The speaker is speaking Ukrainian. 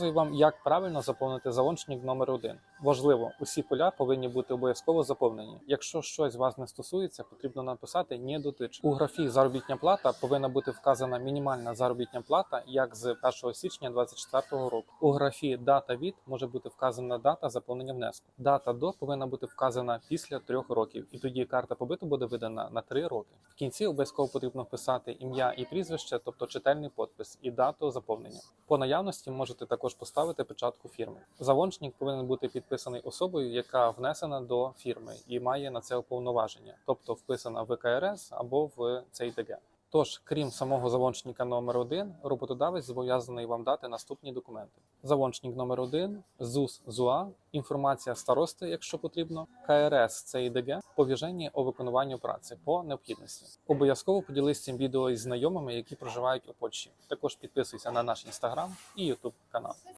Вам, як правильно заповнити залончник номер 1 Важливо, усі поля повинні бути обов'язково заповнені. Якщо щось вас не стосується, потрібно написати «не дотич». У графі заробітня плата повинна бути вказана мінімальна заробітня плата як з 1 січня 2024 року. У графі дата від може бути вказана дата заповнення внеску. Дата до повинна бути вказана після трьох років, і тоді карта побиту буде видана на три роки. В кінці обов'язково потрібно вписати ім'я і прізвище, тобто читальний подпис, і дату заповнення. По наявності можете також поставити печатку фірми. Залончник повинен бути підписаний особою, яка внесена до фірми і має на це уповноваження, тобто вписана в КРС або в ЦІТГ. Тож, крім самого залончника номер 1 роботодавець зобов'язаний вам дати наступні документи: залончник номер 1 ЗУС ЗУА, інформація старости, якщо потрібно, КРС ЦІДГ, повіження о виконуванню праці по необхідності. Обов'язково поділись цим відео із знайомими, які проживають у Польщі. Також підписуйся на наш інстаграм і ютуб канал.